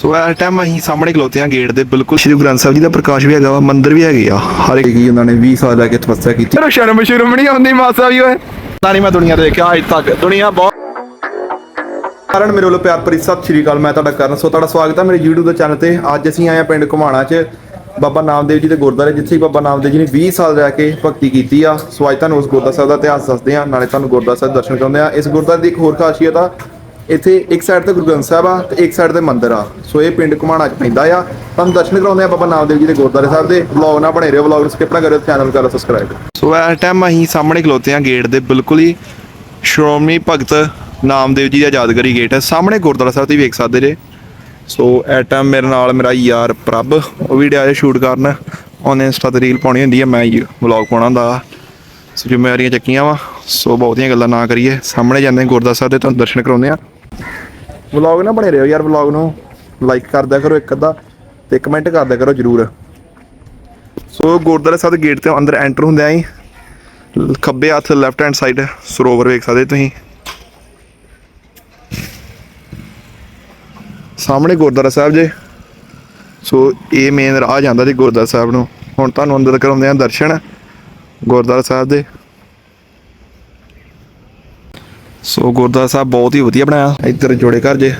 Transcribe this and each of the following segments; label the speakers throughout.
Speaker 1: ਸੋ ਇਸ ਟਾਈਮ ਅਸੀਂ ਸਾਹਮਣੇ ਖਲੋਤੇ ਆ ਗੇਟ ਦੇ ਬਿਲਕੁਲ ਸ਼੍ਰੀ ਗੁਰੂ ਗ੍ਰੰਥ ਸਾਹਿਬ ਜੀ ਦਾ ਪ੍ਰਕਾਸ਼ ਵੀ ਹੈਗਾ ਵਾ ਮੰਦਿਰ ਵੀ ਹੈਗੇ ਆ ਹਰ ਇੱਕ। ਕੀ ਉਹਨਾਂ ਨੇ 20 ਸਾਲ ਲੈ ਕੇ ਤਪੱਸਿਆ ਕੀਤੀ। ਪਰ ਸ਼ਰਮ ਸ਼ਰਮ ਨਹੀਂ ਆਉਂਦੀ ਮਾਸਾ ਵੀ ਓਏ? ਤਾਂ ਨਹੀਂ ਮੈਂ ਦੁਨੀਆ ਦੇਖਿਆ ਅੱਜ ਤੱਕ ਦੁਨੀਆ ਬਹੁਤ ਕਾਰਨ ਮੇਰੇ ਵੱਲੋਂ ਪਿਆਰ ਭਰੀ ਸਤਿ ਸ਼੍ਰੀ ਅਕਾਲ ਮੈਂ ਤੁਹਾਡਾ ਕਰਨ। ਸੋ ਤੁਹਾਡਾ ਸਵਾਗਤ ਹੈ ਮੇਰੇ YouTube ਦੇ ਚੈਨਲ ਤੇ। ਅੱਜ ਅਸੀਂ ਆਏ ਆ ਪਿੰਡ ਘੁਮਾਣਾ 'ਚ ਬਾਬਾ ਨਾਮਦੇਵ ਜੀ ਦੇ ਗੁਰਦੁਆਰੇ ਜਿੱਥੇ ਬਾਬਾ ਨਾਮਦੇਵ ਜੀ ਨੇ 20 ਸਾਲ ਰਹਿ ਕੇ ਭਗਤੀ ਕੀਤੀ ਆ। ਸੋ ਅੱਜ ਤੁਹਾਨੂੰ ਉਸ ਗੁਰਦੁਆਰਾ ਸਾਹਿਬ ਦਾ ਇਤਿਹਾਸ ਦੱਸਦੇ ਆ ਨਾਲੇ ਤੁਹਾਨੂੰ ਗੁਰਦੁਆਰਾ ਸਾਹਿਬ ਦੇ ਦਰਸ਼ਨ ਕਰਾਉਂਦੇ ਆ ਇਸ ਗੁਰਦੁਆਰੇ ਦੀ ਇੱਕ ਹੋਰ ਖਾਸੀਅਤ ਆ ਇੱਥੇ ਇੱਕ ਸਾਈਡ ਤੇ ਗੁਰੂ ਗ੍ਰੰਥ ਸਾਹਿਬ ਆ ਤੇ ਇੱਕ ਸਾਈਡ ਤੇ ਮੰਦਿਰ ਆ। ਸੋ ਇਹ ਪਿੰਡ ਘੁਮਾਣਾ 'ਚ ਪੈਂਦਾ ਆ। ਤੁਹਾਨੂੰ ਦਰਸ਼ਨ ਕਰਾਉਂਦੇ ਆ ਬਾਬਾ ਨਾਮਦੇਵ ਜੀ ਦੇ ਗੁਰਦੁਆਰੇ ਸਾਹਿਬ ਦੇ। ਵਲੌਗ ਨਾ ਬਣੇ ਰਹੋ ਵਲੌਗ ਨੂੰ ਸਕਿਪ ਨਾ ਕਰਿਓ ਚੈਨਲ ਕਰ ਸਬਸਕ੍ਰਾਈਬ ਸੋ ਇਸ ਟਾਈਮ ਅਸੀਂ ਸਾਹਮਣੇ ਖਲੋਤੇ ਆ ਗੇਟ ਦੇ ਬਿਲਕੁਲ ਹੀ ਸ਼੍ਰੋਮਣੀ ਭਗਤ ਨਾਮਦੇਵ ਜੀ ਦਾ ਯਾਦਗਾਰੀ ਗੇਟ ਹੈ। ਸਾਹਮਣੇ ਗੁਰਦੁਆਰਾ ਸਾਹਿਬ ਤੁਸੀਂ ਵੇਖ ਸਕਦੇ ਜੇ। ਸੋ ਐ ਟਾਈਮ ਮੇਰੇ ਨਾਲ ਮੇਰਾ ਯਾਰ ਪ੍ਰਭ, ਉਹ ਵੀ ਡਿਆ ਸ਼ੂਟ ਕਰਨ। ਉਹਨੇ ਇੰਸਟਾ ਤੇ ਰੀਲ ਪਾਉਣੀ ਹੁੰਦੀ ਹੈ ਮੈਂ ਵਲੌਗ ਪਾਉਣਾ ਹੁੰਦਾ ਸੋ ਜ਼ਿੰਮੇਵਾਰੀਆਂ ਚੱਕੀਆਂ ਵਾ। ਸੋ ਬਹੁਤੀਆਂ ਗੱਲਾਂ ਨਾ ਕਰੀਏ। ਸਾਹਮਣੇ ਜਾਂਦੇ ਗੁਰਦੁਆਰਾ ਸਾਹਿਬ ਦੇ, ਤੁਹਾਨੂੰ ਦਰਸ਼ਨ ਕਰਾਉਂਦੇ ਆ ਵਲੌਗ ਨਾ ਬਣੇ ਰਹੋ ਯਾਰ ਵਲੌਗ ਨੂੰ ਲਾਈਕ ਕਰ ਕਰੋ ਇੱਕ ਅੱਧਾ ਤੇ ਕਮੈਂਟ ਕਰ ਕਰੋ ਜਰੂਰ। ਸੋ ਗੁਰਦੁਆਰਾ ਸਾਹਿਬ ਦੇ ਗੇਟ ਤੇ ਅੰਦਰ ਐਂਟਰ ਹੁੰਦੇ ਹੀ ਖੱਬੇ ਹੱਥ ਲੈਫਟ ਹੈਂਡ ਸਾਈਡ ਸਰੋਵਰ ਵੇਖ ਸਕਦੇ ਤੁਸੀਂ। ਸਾਹਮਣੇ ਗੁਰਦੁਆਰਾ ਸਾਹਿਬ ਜੇ। ਸੋ ਇਹ ਮੇਨ ਰਾਹ ਜਾਂਦਾ ਜੀ ਗੁਰਦੁਆਰਾ ਸਾਹਿਬ ਨੂੰ। ਹੁਣ ਤੁਹਾਨੂੰ ਅੰਦਰ ਕਰਾਉਂਦੇ ਆ ਦਰਸ਼ਨ ਗੁਰਦੁਆਰਾ ਸਾਹਿਬ ਦੇ। ਸੋ ਗੁਰਦੁਆਰਾ ਸਾਹਿਬ ਬਹੁਤ ਹੀ ਵਧੀਆ ਬਣਾਇਆ। ਇੱਧਰ ਜੋੜੇ ਘਰ ਜੇ।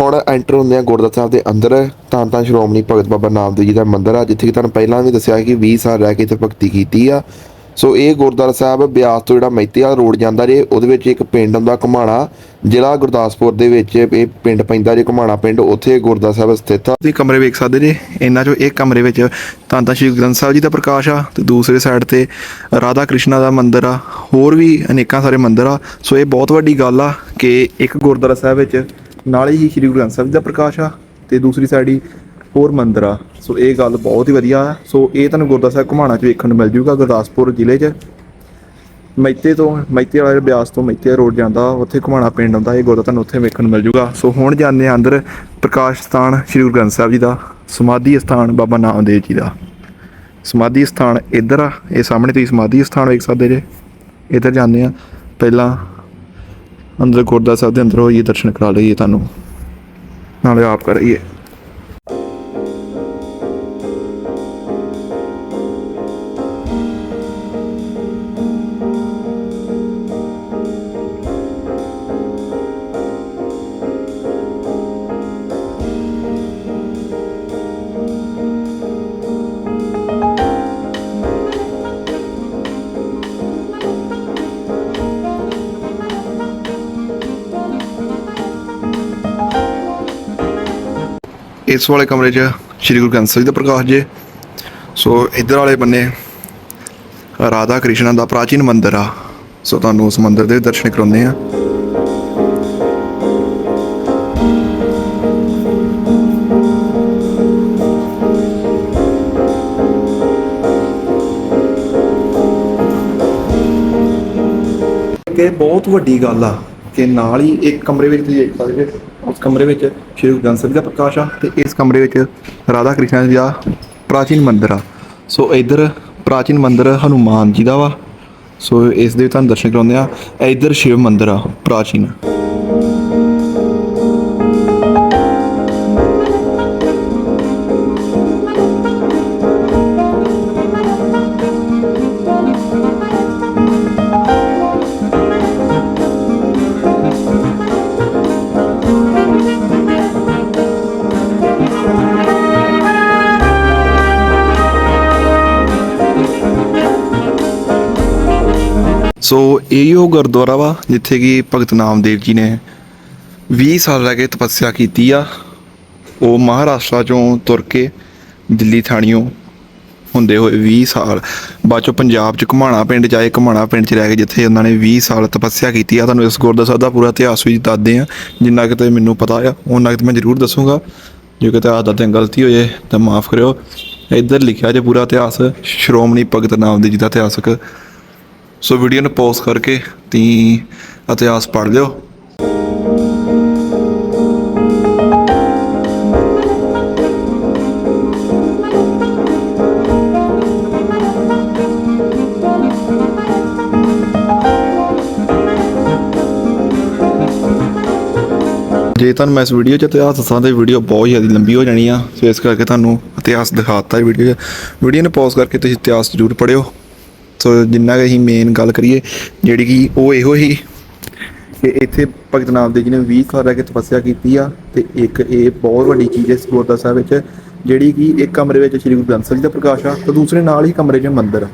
Speaker 1: ਹੁਣ ਐਂਟਰ ਹੁੰਦੇ ਆ ਗੁਰਦੁਆਰਾ ਸਾਹਿਬ ਦੇ ਅੰਦਰ। ਤਾਂ ਤਾਂ ਸ਼੍ਰੋਮਣੀ ਭਗਤ ਬਾਬਾ ਨਾਮਦੇਵ ਜੀ ਦਾ ਮੰਦਿਰ ਆ ਜਿੱਥੇ ਕਿ ਤੁਹਾਨੂੰ ਪਹਿਲਾਂ ਵੀ ਦੱਸਿਆ ਕਿ 20 ਸਾਲ ਰਹਿ ਕੇ ਇੱਥੇ ਭਗਤੀ ਕੀਤੀ ਆ। ਸੋ ਇਹ ਗੁਰਦੁਆਰਾ ਸਾਹਿਬ ਬਿਆਸ ਤੋਂ ਜਿਹੜਾ ਮੈਤੀ ਰੋਡ ਜਾਂਦਾ ਜੇ, ਉਹਦੇ ਵਿੱਚ ਇੱਕ ਪਿੰਡ ਹੁੰਦਾ ਘੁਮਾਣਾ, ਜ਼ਿਲ੍ਹਾ ਗੁਰਦਾਸਪੁਰ ਦੇ ਵਿੱਚ ਇਹ ਪਿੰਡ ਪੈਂਦਾ ਜੇ, ਘੁਮਾਣਾ ਪਿੰਡ, ਉੱਥੇ ਗੁਰਦੁਆਰਾ ਸਾਹਿਬ ਸਥਿਤ ਆ। ਤੁਸੀਂ ਕਮਰੇ ਵੇਖ ਸਕਦੇ ਜੇ, ਇਹਨਾਂ ਚੋਂ ਇੱਕ ਕਮਰੇ ਵਿੱਚ ਤਾਂ ਤਾਂ ਸ਼੍ਰੀ ਗ੍ਰੰਥ ਸਾਹਿਬ ਜੀ ਦਾ ਪ੍ਰਕਾਸ਼ ਆ, ਤੇ ਦੂਸਰੇ ਸਾਈਡ ਤੇ ਰਾਧਾ ਕ੍ਰਿਸ਼ਨਾ ਦਾ ਮੰਦਿਰ ਆ, ਹੋਰ ਵੀ ਅਨੇਕਾਂ ਸਾਰੇ ਮੰਦਿਰ ਆ। ਸੋ ਇਹ ਬਹੁਤ ਵੱਡੀ ਗੱਲ ਆ ਕਿ ਇੱਕ ਗੁਰਦੁਆਰਾ ਸਾਹਿਬ ਵਿੱਚ ਨਾਲ ਹੀ ਸ਼੍ਰੀ ਗੁਰੂ ਗ੍ਰੰਥ ਸਾਹਿਬ ਜੀ ਦਾ ਪ੍ਰਕਾਸ਼ ਆ, ਤੇ ਦੂਸਰੀ ਸਾਈਡ ਹੀ ਹੋਰ ਮੰਦਿਰ ਆ। ਸੋ ਇਹ ਗੱਲ ਬਹੁਤ ਹੀ ਵਧੀਆ ਆ ਸੋ ਇਹ ਤੁਹਾਨੂੰ ਗੁਰਦੁਆਰਾ ਸਾਹਿਬ ਘੁਮਾਣਾ ਚ ਵੇਖਣ ਨੂੰ ਮਿਲ ਜੂਗਾ, ਗੁਰਦਾਸਪੁਰ ਜ਼ਿਲ੍ਹੇ 'ਚ। ਮੈਤੇ ਤੋਂ, ਮੈਤੇ ਵਾਲੇ ਬਿਆਸ ਤੋਂ ਮੈਤੇ ਰੋਡ ਜਾਂਦਾ, ਉੱਥੇ ਘੁਮਾਣਾ ਪਿੰਡ ਆਉਂਦਾ ਇਹ ਗੁਰਦੁਆਰਾ ਤੁਹਾਨੂੰ ਉੱਥੇ ਵੇਖਣ ਨੂੰ ਮਿਲ ਜੂਗਾ। ਸੋ ਹੁਣ ਜਾਂਦੇ ਹਾਂ ਅੰਦਰ ਪ੍ਰਕਾਸ਼ ਸਥਾਨ ਸ਼੍ਰੀ ਗੁਰੂ ਗ੍ਰੰਥ ਸਾਹਿਬ ਜੀ ਦਾ, ਸਮਾਧੀ ਸਥਾਨ ਬਾਬਾ ਨਾਮਦੇਵ ਜੀ ਦਾ। ਸਮਾਧੀ ਸਥਾਨ ਇੱਧਰ ਆ, ਇਹ ਸਾਹਮਣੇ ਤੁਸੀਂ ਸਮਾਧੀ ਸਥਾਨ ਵੇਖ ਸਕਦੇ ਜੇ। ਇੱਧਰ ਜਾਂਦੇ ਆ ਪਹਿਲਾਂ ਅੰਦਰ ਗੁਰਦੁਆਰਾ ਸਾਹਿਬ ਦੇ ਅੰਦਰ ਹੋਈਏ, ਦਰਸ਼ਨ ਕਰਾ ਲਈਏ ਤੁਹਾਨੂੰ। ਨਾਲੇ ਆਪ ਕਰਾਈਏ। ਇਸ ਵਾਲੇ ਕਮਰੇ 'ਚ ਸ਼੍ਰੀ ਗੁਰੂ ਗ੍ਰੰਥ ਸਾਹਿਬ ਜੀ ਦਾ ਪ੍ਰਕਾਸ਼ ਜੇ। ਸੋ ਇੱਧਰ ਵਾਲੇ ਬੰਨੇ ਰਾਧਾ ਕ੍ਰਿਸ਼ਨ ਦਾ ਪ੍ਰਾਚੀਨ ਮੰਦਿਰ ਆ। ਸੋ ਤੁਹਾਨੂੰ ਉਸ ਮੰਦਿਰ ਦੇ ਦਰਸ਼ਨ ਕਰਾਉਂਦੇ ਆ। ਕਿ ਬਹੁਤ ਵੱਡੀ ਗੱਲ ਆ ਕਿ ਨਾਲ ਹੀ ਇੱਕ ਕਮਰੇ ਵਿੱਚ ਤੁਸੀਂ ਦੇਖ ਸਕਦੇ ਹੋ, ਉਸ ਕਮਰੇ ਵਿੱਚ ਸ਼੍ਰੀ ਗੁਰੂ ਗ੍ਰੰਥ ਸਾਹਿਬ ਜੀ ਦਾ ਪ੍ਰਕਾਸ਼ ਆ ਤੇ ਇਸ ਕਮਰੇ ਵਿੱਚ ਰਾਧਾ ਕ੍ਰਿਸ਼ਨ ਜੀ ਦਾ ਪ੍ਰਾਚੀਨ ਮੰਦਿਰ ਆ। ਸੋ ਇੱਧਰ ਪ੍ਰਾਚੀਨ ਮੰਦਿਰ ਹਨੂਮਾਨ ਜੀ ਦਾ ਵਾ। ਸੋ ਇਸ ਦੇ ਤੁਹਾਨੂੰ ਦਰਸ਼ਨ ਕਰਾਉਂਦੇ ਆ। ਇੱਧਰ ਸ਼ਿਵ ਮੰਦਿਰ ਆ, ਪ੍ਰਾਚੀਨ। ਸੋ ਇਹੋ ਗੁਰਦੁਆਰਾ ਵਾ ਜਿੱਥੇ ਕਿ ਭਗਤ ਨਾਮਦੇਵ ਜੀ ਨੇ 20 ਸਾਲ ਰਹਿ ਕੇ ਤਪੱਸਿਆ ਕੀਤੀ ਆ। ਉਹ ਮਹਾਰਾਸ਼ਟਰ ਚੋਂ ਤੁਰ ਕੇ ਦਿੱਲੀ ਥਾਣੀਓ ਹੁੰਦੇ ਹੋਏ 20 ਸਾਲ। ਬਾਅਦ ਚੋਂ ਪੰਜਾਬ ਚ ਘੁਮਾਣਾ ਪਿੰਡ ਜਾਏ ਘੁਮਾਣਾ ਪਿੰਡ ਚ ਰਹਿ ਕੇ ਜਿੱਥੇ ਉਹਨਾਂ ਨੇ 20 ਸਾਲ ਤਪੱਸਿਆ ਕੀਤੀ ਆ। ਤੁਹਾਨੂੰ ਇਸ ਗੁਰਦੁਆਰਾ ਸਾਹਿਬ ਦਾ ਪੂਰਾ ਇਤਿਹਾਸ ਵੀ ਦੱਸਦੇ ਆ। ਜਿੰਨਾ ਕਿਤੇ ਮੈਨੂੰ ਪਤਾ ਆ, ਉਹਨਾਂ ਕਿਤੇ ਮੈਂ ਜ਼ਰੂਰ ਦੱਸੂਗਾ। ਜੇ ਕਿਤੇ ਆਦਾ ਤੇ ਗਲਤੀ ਹੋ ਜਾਏ ਤਾਂ ਮਾਫ ਕਰਿਓ। ਇੱਧਰ ਲਿਖਿਆ ਜੇ ਪੂਰਾ ਇਤਿਹਾਸ, ਸ਼੍ਰੋਮਣੀ ਭਗਤ ਨਾਮਦੇਵ ਜੀ ਦਾ ਇਤਿਹਾਸਕ ਸੋ ਵੀਡੀਓ ਨੂੰ ਪੌਜ਼ ਕਰਕੇ ਤੀ ਇਤਿਹਾਸ ਪੜ੍ਹ ਲਿਓ। ਜੇ ਤੁਹਾਨੂੰ ਮੈਂ ਇਸ ਵੀਡੀਓ 'ਚ ਇਤਿਹਾਸ ਦੱਸਾਂ ਤਾਂ ਵੀਡੀਓ ਬਹੁਤ ਜ਼ਿਆਦਾ ਲੰਬੀ ਹੋ ਜਾਣੀ ਆ, ਸੋ ਇਸ ਕਰਕੇ ਤੁਹਾਨੂੰ ਇਤਿਹਾਸ ਦਿਖਾਤਾ ਵੀਡੀਓ 'ਚ। ਵੀਡੀਓ ਨੂੰ ਪੌਜ਼ ਕਰਕੇ ਤੁਸੀਂ ਇਤਿਹਾਸ ਜ਼ਰੂਰ ਪੜਿਓ ਸੋ ਜਿੰਨਾ ਕਿ ਅਸੀਂ ਮੇਨ ਗੱਲ ਕਰੀਏ, ਜਿਹੜੀ ਕਿ ਉਹ ਇਹੋ ਹੀ ਕਿ ਇੱਥੇ ਭਗਤ ਨਾਮਦੇਵ ਜੀ ਨੇ 20 ਸਾਲ ਰਹਿ ਕੇ ਤਪੱਸਿਆ ਕੀਤੀ ਆ, ਤੇ ਇੱਕ ਇਹ ਬਹੁਤ ਵੱਡੀ ਚੀਜ਼ ਹੈ ਇਸ ਗੁਰਦੁਆਰਾ ਸਾਹਿਬ ਵਿੱਚ, ਜਿਹੜੀ ਕਿ ਇੱਕ ਕਮਰੇ ਵਿੱਚ ਸ੍ਰੀ ਗੁਰੂ ਗ੍ਰੰਥ ਸਾਹਿਬ ਜੀ ਦਾ ਪ੍ਰਕਾਸ਼ ਆ, ਤੇ ਦੂਸਰੇ ਨਾਲ ਹੀ ਕਮਰੇ 'ਚ ਮੰਦਿਰ ਆ।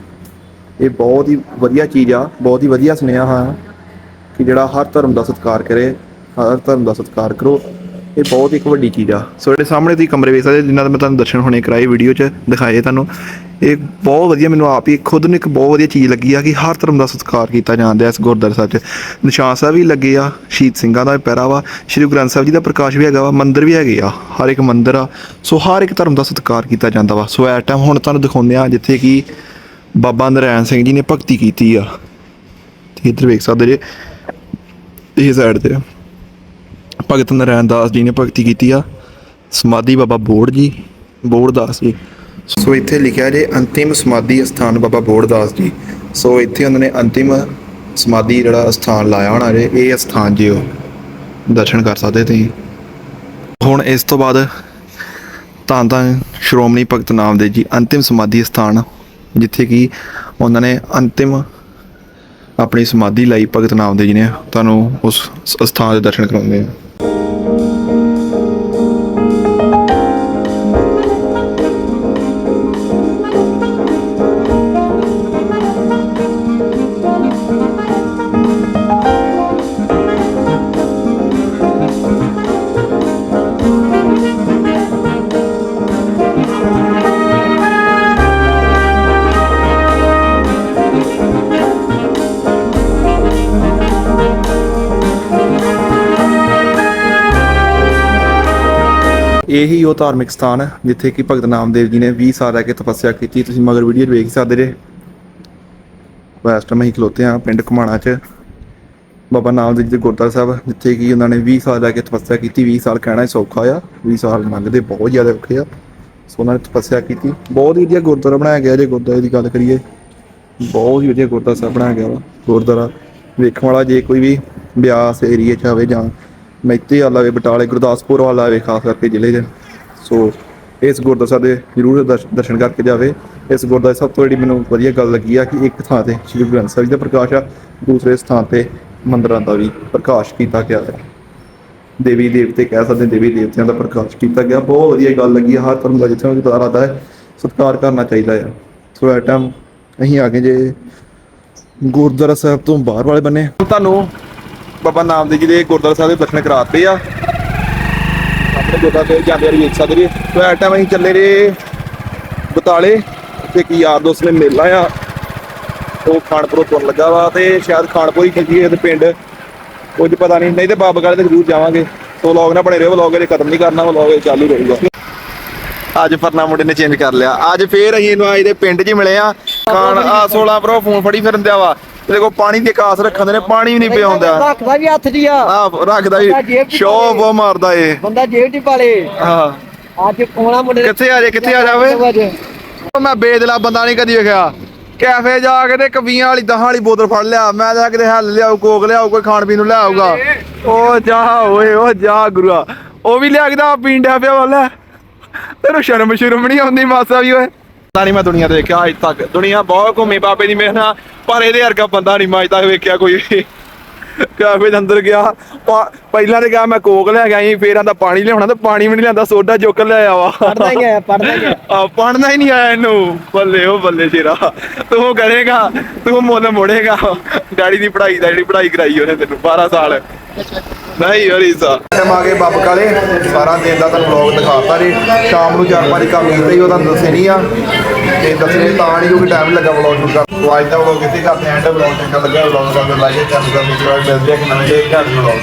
Speaker 1: ਇਹ ਬਹੁਤ ਹੀ ਵਧੀਆ ਚੀਜ਼ ਆ, ਬਹੁਤ ਹੀ ਵਧੀਆ ਸੁਨੇਹਾ ਆ ਕਿ ਜਿਹੜਾ ਹਰ ਧਰਮ ਦਾ ਸਤਿਕਾਰ ਕਰੇ, ਹਰ ਧਰਮ ਦਾ ਸਤਿਕਾਰ ਕਰੋ ਇਹ ਬਹੁਤ ਇੱਕ ਵੱਡੀ ਚੀਜ਼ ਆ। ਸੋ ਜਿਹੜੇ ਸਾਹਮਣੇ ਤੁਸੀਂ ਕਮਰੇ ਵੇਖ ਸਕਦੇ ਜਿਨ੍ਹਾਂ ਦਾ ਮੈਂ ਤੁਹਾਨੂੰ ਦਰਸ਼ਨ ਹੁਣੇ ਕਰਾਏ ਵੀਡੀਓ 'ਚ ਦਿਖਾਏ ਤੁਹਾਨੂੰ, ਇਹ ਬਹੁਤ ਵਧੀਆ ਮੈਨੂੰ ਆਪ ਹੀ ਖੁਦ ਨੂੰ ਇੱਕ ਬਹੁਤ ਵਧੀਆ ਚੀਜ਼ ਲੱਗੀ ਆ ਕਿ ਹਰ ਧਰਮ ਦਾ ਸਤਿਕਾਰ ਕੀਤਾ ਜਾਂਦਾ ਇਸ ਗੁਰਦੁਆਰਾ ਸਾਹਿਬ 'ਚ। ਨਿਸ਼ਾਨ ਸਾਹਿਬ ਵੀ ਲੱਗੇ ਆ, ਸ਼ਹੀਦ ਸਿੰਘਾਂ ਦਾ ਪਹਿਰਾ ਵਾ, ਸ਼੍ਰੀ ਗੁਰੂ ਗ੍ਰੰਥ ਸਾਹਿਬ ਜੀ ਦਾ ਪ੍ਰਕਾਸ਼ ਵੀ ਹੈਗਾ ਵਾ, ਮੰਦਿਰ ਵੀ ਹੈਗੇ ਆ, ਹਰ ਇੱਕ ਮੰਦਿਰ ਆ। ਸੋ ਹਰ ਇੱਕ ਧਰਮ ਦਾ ਸਤਿਕਾਰ ਕੀਤਾ ਜਾਂਦਾ ਵਾ। ਸੋ ਇਸ ਟਾਈਮ ਹੁਣ ਤੁਹਾਨੂੰ ਦਿਖਾਉਂਦੇ ਆ ਜਿੱਥੇ ਕਿ ਬਾਬਾ ਨਰੈਣ ਸਿੰਘ ਜੀ ਨੇ ਭਗਤੀ ਕੀਤੀ ਆ। ਤੇ ਇੱਧਰ ਵੇਖ ਸਕਦੇ ਜੇ, ਇਹ ਸਾਈਡ ਤੇ। ਆ। ਭਗਤ ਨਰੈਣ ਦਾਸ ਜੀ ਨੇ ਭਗਤੀ ਕੀਤੀ ਆ। ਸਮਾਧੀ ਬਾਬਾ ਬੋੜ ਜੀ, ਬੋੜ ਦਾਸ ਜੀ। ਸੋ ਇੱਥੇ ਲਿਖਿਆ ਜੇ ਅੰਤਿਮ ਸਮਾਧੀ ਸਥਾਨ ਬਾਬਾ ਬੋੜ ਦਾਸ ਜੀ। ਸੋ ਇੱਥੇ ਉਹਨਾਂ ਨੇ ਅੰਤਿਮ ਸਮਾਧੀ ਜਿਹੜਾ ਸਥਾਨ ਲਾਇਆ ਹੋਣਾ ਜੇ, ਇਹ ਸਥਾਨ ਜੀ ਉਹ ਦਰਸ਼ਨ ਕਰ ਸਕਦੇ ਤੁਸੀਂ। ਹੁਣ ਇਸ ਤੋਂ ਬਾਅਦ ਤਾਂ ਤਾਂ ਸ਼੍ਰੋਮਣੀ ਭਗਤ ਨਾਮ ਦੇ ਜੀ ਅੰਤਿਮ ਸਮਾਧੀ ਸਥਾਨ, ਜਿੱਥੇ ਕਿ ਉਹਨਾਂ ਨੇ ਅੰਤਿਮ ਆਪਣੀ ਸਮਾਧੀ ਲਈ ਭਗਤ ਨਾਮ ਦੇ ਜੀ ਨੇ। ਤੁਹਾਨੂੰ ਉਸ ਸ- ਸਥਾਨ ਦੇ ਦਰਸ਼ਨ ਕਰਾਉਂਦੇ ਆ ਇਹੀ ਉਹ ਧਾਰਮਿਕ ਸਥਾਨ ਹੈ ਜਿੱਥੇ ਕਿ ਭਗਤ ਨਾਮਦੇਵ ਜੀ ਨੇ 20 ਸਾਲ ਰਹਿ ਕੇ ਤਪੱਸਿਆ ਕੀਤੀ। ਤੁਸੀਂ ਮਗਰ ਵੀਡੀਓ ਵੇਖ ਸਕਦੇ ਜੇ। ਵੈਸਟ ਟਾਈਮ ਅਸੀਂ ਖਲੋਤੇ ਆ ਪਿੰਡ ਘੁਮਾਣਾ ਚ। ਬਾਬਾ ਨਾਮਦੇਵ ਜੀ ਦੇ ਗੁਰਦੁਆਰਾ ਸਾਹਿਬ, ਜਿੱਥੇ ਕਿ ਉਹਨਾਂ ਨੇ 20 ਸਾਲ ਰਹਿ ਕੇ ਤਪੱਸਿਆ ਕੀਤੀ। 20 ਸਾਲ ਕਹਿਣਾ ਸੌਖਾ ਆ। 20 ਸਾਲ ਲੰਘਦੇ ਬਹੁਤ ਜ਼ਿਆਦਾ ਔਖੇ ਆ। ਸੋ ਉਹਨਾਂ ਨੇ ਤਪੱਸਿਆ ਕੀਤੀ। ਬਹੁਤ ਹੀ ਵਧੀਆ ਗੁਰਦੁਆਰਾ ਬਣਾਇਆ ਗਿਆ ਜੇ ਗੁਰਦੁਆਰੇ ਦੀ ਗੱਲ ਕਰੀਏ। ਬਹੁਤ ਹੀ ਵਧੀਆ ਗੁਰਦੁਆਰਾ ਸਾਹਿਬ ਬਣਾਇਆ ਗਿਆ ਵਾ। ਗੁਰਦੁਆਰਾ ਵੇਖਣ ਵਾਲਾ ਜੇ ਕੋਈ ਵੀ ਬਿਆਸ ਏਰੀਆ 'ਚ ਆਵੇ ਜਾਂ ਮੈਤੇ ਵਾਲਾ ਆਵੇ, ਬਟਾਲੇ, ਗੁਰਦਾਸਪੁਰ ਵਾਲਾ ਆਵੇ, ਖਾਸ ਕਰਕੇ ਜ਼ਿਲ੍ਹੇ 'ਚ ਸੋ ਇਸ ਗੁਰਦੁਆਰਾ ਸਾਹਿਬ ਦੇ ਜ਼ਰੂਰ ਦਰਸ਼- ਦਰਸ਼ਨ ਕਰਕੇ ਜਾਵੇ। ਇਸ ਗੁਰਦੁਆਰੇ ਸਭ ਤੋਂ ਜਿਹੜੀ ਮੈਨੂੰ ਵਧੀਆ ਗੱਲ ਲੱਗੀ ਆ ਕਿ ਇੱਕ ਥਾਂ ਤੇ ਸ਼੍ਰੀ ਗੁਰੂ ਗ੍ਰੰਥ ਸਾਹਿਬ ਜੀ ਦਾ ਪ੍ਰਕਾਸ਼ ਆ, ਦੂਸਰੇ ਸਥਾਨ ਤੇ ਮੰਦਰਾਂ ਦਾ ਵੀ ਪ੍ਰਕਾਸ਼ ਕੀਤਾ ਗਿਆ ਹੈ। ਦੇਵੀ ਦੇਵਤੇ ਕਹਿ ਸਕਦੇ ਦੇਵੀ ਦੇਵਤਿਆਂ ਦਾ ਪ੍ਰਕਾਸ਼ ਕੀਤਾ ਗਿਆ। ਬਹੁਤ ਵਧੀਆ ਗੱਲ ਲੱਗੀ। ਹੈ। ਹਰ ਧਰਮ ਦਾ ਜਿੱਥੇ ਵੀ ਆਦਾ ਹੈ, ਸਤਿਕਾਰ ਕਰਨਾ ਚਾਹੀਦਾ ਹੈ ਸੋ ਐ ਟਾਈਮ ਅਸੀਂ ਆ ਗਏ ਜੇ ਗੁਰਦੁਆਰਾ ਸਾਹਿਬ ਤੋਂ ਬਾਹਰ ਵਾਲੇ ਬੰਨੇ। ਤੁਹਾਨੂੰ ਬਾਬਾ ਨਾਮਦੇਵ ਜੀ ਦੇ ਗੁਰਦੁਆਰਾ ਸਾਹਿਬ ਦੇ ਦਰਸ਼ਨ ਕਰਾਤੇ ਆ। ਆਪਣੇ ਗੁਰਦੁਆਰਾ ਸਾਹਿਬ ਜਾਂਦੇ ਵਾਰੀ ਵੇਖ ਸਕਦੇ ਸੋ ਐ ਟਾਈਮ ਅਸੀਂ ਚੱਲੇ ਰੇ ਬਤਾਲੇ ਤੇ ਕੀ ਯਾਰ ਦੋਸਤ ਨੇ ਮੇਲਾ ਆ। ਉਹ ਖਾਨਪੁਰੋਂ ਤੁਰਨ ਲੱਗਾ ਵਾ ਤੇ ਸ਼ਾਇਦ ਖਾਨਪੁਰ ਹੀ ਚੱਲੀਏ ਤੇ ਪਿੰਡ। ਕੁਝ ਪਤਾ ਨਹੀਂ ਨਹੀਂ ਤੇ ਬਾਬਾ ਗਾਲੇ ਤੇ ਜ਼ਰੂਰ ਜਾਵਾਂਗੇ। ਸੋ ਵਲੌਗ ਨਾ ਬਣੇ ਰਹੋ ਵਲੌਗ ਇਹ ਖਤਮ ਨਹੀਂ ਕਰਨਾ ਵਲੌਗ ਚਾਲੂ ਰਹੂਗਾ। ਅੱਜ ਫਰਨਾ ਮੁੰਡੇ ਨੇ ਚੇਂਜ ਕਰ ਲਿਆ। ਅੱਜ ਫੇਰ ਅਸੀਂ ਇਹਨੂੰ ਅੱਜ ਦੇ ਪਿੰਡ 'ਚ ਹੀ ਮਿਲੇ ਆ। ਖਾਨ ਆ 16 ਪ੍ਰੋ ਫੋਨ ਫੜੀ ਫਿਰਨ ਦਿਆ ਵਾ। ਇਹਦੇ ਕੋਲ ਪਾਣੀ ਦੀ ਕਾਸ ਰੱਖਣ ਦੇ ਨੇ ਪਾਣੀ ਵੀ ਨਹੀਂ ਪਿਆਉਂਦਾ।
Speaker 2: ਰੱਖਦਾ ਵੀ ਹੱਥ 'ਚ ਹੀ ਆ।
Speaker 1: ਆ ਰੱਖਦਾ ਵੀ ਸ਼ੋਅ ਬਹੁਤ ਮਾਰਦਾ ਏ
Speaker 2: ਬੰਦਾ ਜੇਬ 'ਚ ਪਾਲੇ।
Speaker 1: ਹਾਂ
Speaker 2: ਅੱਜ ਕੋਣਾ ਮੁੰਡੇ
Speaker 1: ਕਿੱਥੇ ਆ ਜੇ ਕਿੱਥੇ ਆ ਜਾਵੇ? ਮੈਂ ਬੇਦਲਾ ਬੰਦਾ ਨਹੀਂ ਕਦੀ ਵੇਖਿਆ। ਕੈਫੇ ਜਾ ਕੇ ਤੇ ਕਵੀਆਂ ਵਾਲੀ ਦਹਾਂ ਵਾਲੀ ਬੋਤਲ ਫੜ ਲਿਆ। ਮੈਂ ਜਾ ਕੇ ਹੱਲ ਲਿਆਉ ਕੋਕ ਲਿਆਉ ਕੋਈ ਖਾਣ ਪੀਣ ਨੂੰ ਲਿਆਊਗਾ। ਉਹ ਜਾ, ਓਏ ਉਹ ਜਾ ਗੁਰੂਆ। ਉਹ ਵੀ ਲਿਆ ਕੇ ਤਾਂ ਪੀਂਡਿਆ ਪਿਆ ਵਾਲਾ। ਤੈਨੂੰ ਸ਼ਰਮ ਸ਼ਰਮ ਨਹੀਂ ਆਉਂਦੀ ਮਾਸਾ ਵੀ, ਓਏ? ਪਤਾ ਨਹੀਂ ਮੈਂ ਦੁਨੀਆ ਤੇ ਵੇਖਿਆ ਅੱਜ ਤੱਕ। ਦੁਨੀਆ ਬਹੁਤ ਘੁੰਮੀ ਬਾਬੇ ਦੀ ਮਿਹਰ ਨਾਲ, ਪਰ ਇਹਦੇ ਵਰਗਾ ਬੰਦਾ ਨਹੀਂ ਮੈਂ ਅੱਜ ਤੱਕ ਵੇਖਿਆ ਕੋਈ ਕਾਫੇ ਦੇ ਅੰਦਰ ਗਿਆ ਪਹਿਲਾਂ ਤੇ ਗਿਆ ਮੈਂ ਕੋਕ ਲੈ ਕੇ ਆਈ ਫੇਰ ਆਂਦਾ ਪਾਣੀ ਲਿਆਉਣਾ ਤੇ ਪਾਣੀ ਵੀ ਨਹੀਂ ਲਿਆਂਦਾ ਸੋਡਾ ਚੁੱਕ ਲਿਆਇਆ ਵਾ।
Speaker 2: ਪੜਦਾ ਹੀ ਆ ਪੜਦਾ ਹੀ ਆ
Speaker 1: ਪੜਨਾ ਹੀ ਨਹੀਂ ਆਇਆ ਇਹਨੂੰ। ਬੱਲੇ ਉਹ ਬੱਲੇ ਸ਼ੇਰਾ ਤੂੰ ਕਰੇਗਾ ਤੂੰ ਮੁੱਲ ਮੋੜੇਗਾ। ਡੈਡੀ ਦੀ ਪੜ੍ਹਾਈ ਦਾ ਜਿਹੜੀ ਪੜ੍ਹਾਈ ਕਰਾਈ ਉਹਨੇ ਤੈਨੂੰ 12 ਸਾਲ। ਨਹੀਂ ਹੋਰੀ ਸਾ ਟਾਈਮ ਆ ਗਏ ਬੱਬ ਕਾਲੇ ਸਾਰਾ ਦਿਨ ਦਾ ਤੁਹਾਨੂੰ ਵਲੌਗ ਦਿਖਾਤਾ ਜੀ। ਸ਼ਾਮ ਨੂੰ ਚਾਰ ਪੰਜ ਕੰਮ ਕੀਤੇ ਹੀ ਉਹ ਤੁਹਾਨੂੰ ਦੱਸੇ ਨਹੀਂ ਆ। ਤੇ ਦੱਸਣੇ ਤਾਂ ਨਹੀਂ ਕਿਉਂਕਿ ਟਾਈਮ ਲੱਗਾ ਵਲੌਗ ਸ਼ੂਟ ਕਰਨ ਨੂੰ। ਅੱਜ ਦਾ ਵਲੌਗ ਇੱਥੇ ਕਰਦੇ ਐਂਡ ਵਲੌਗ ਚੰਗਾ ਲੱਗਿਆ ਵਲੌਗ ਕਰਦੇ ਲਾਈਕ ਚੈਨਲ ਦਾ ਮਿਲਦੇ ਆ ਕਿ ਨਵੇਂ ਘਰ ਵਲੌਗ